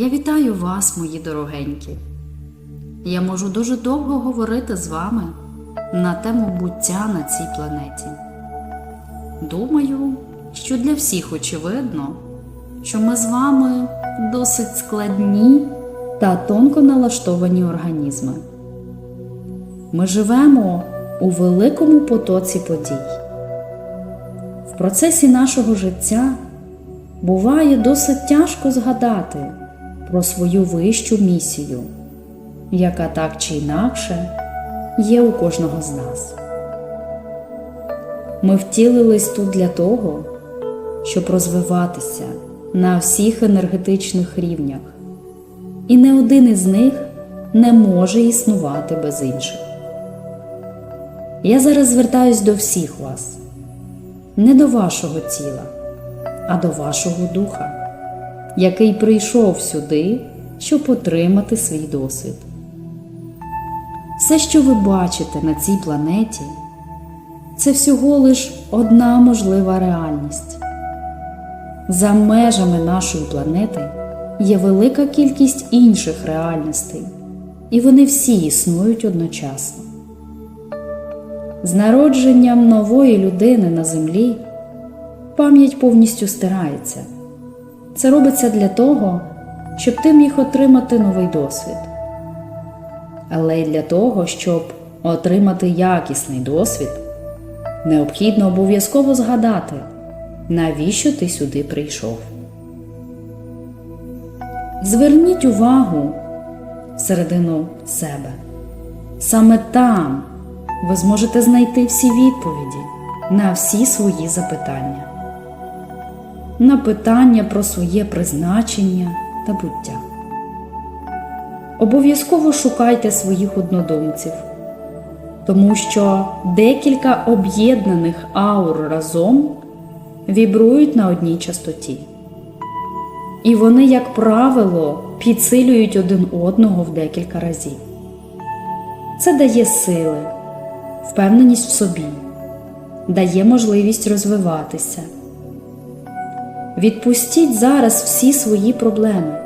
Я вітаю вас, мої дорогенькі. Я можу дуже довго говорити з вами на тему буття на цій планеті. Думаю, що для всіх очевидно, що ми з вами досить складні та тонко налаштовані організми. Ми живемо у великому потоці подій. В процесі нашого життя буває досить тяжко згадати про свою вищу місію, яка так чи інакше є у кожного з нас. Ми втілились тут для того, щоб розвиватися на всіх енергетичних рівнях, і не один із них не може існувати без інших. Я зараз звертаюсь до всіх вас, не до вашого тіла, а до вашого духа, який прийшов сюди, щоб отримати свій досвід. Все, що ви бачите на цій планеті, це всього лиш одна можлива реальність. За межами нашої планети є велика кількість інших реальностей, і вони всі існують одночасно. З народженням нової людини на землі пам'ять повністю стирається. Це робиться для того, щоб ти міг отримати новий досвід. Але й для того, щоб отримати якісний досвід, необхідно обов'язково згадати, навіщо ти сюди прийшов. Зверніть увагу всередину себе. Саме там ви зможете знайти всі відповіді на всі свої запитання, на питання про своє призначення та буття. Обов'язково шукайте своїх однодумців, тому що декілька об'єднаних аур разом вібрують на одній частоті. І вони, як правило, підсилюють один одного в декілька разів. Це дає сили, впевненість в собі, дає можливість розвиватися. Відпустіть зараз всі свої проблеми.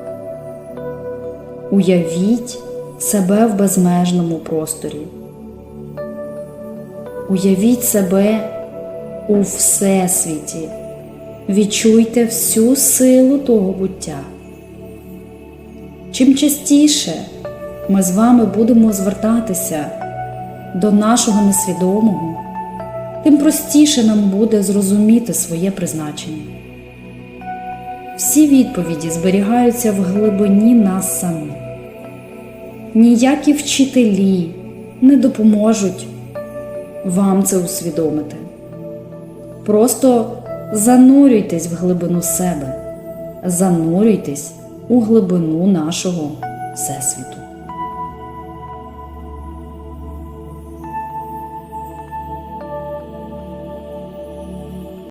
Уявіть себе в безмежному просторі. Уявіть себе у Всесвіті. Відчуйте всю силу того буття. Чим частіше ми з вами будемо звертатися до нашого несвідомого, тим простіше нам буде зрозуміти своє призначення. Всі відповіді зберігаються в глибині нас самих. Ніякі вчителі не допоможуть вам це усвідомити. Просто занурюйтесь в глибину себе, занурюйтесь у глибину нашого Всесвіту.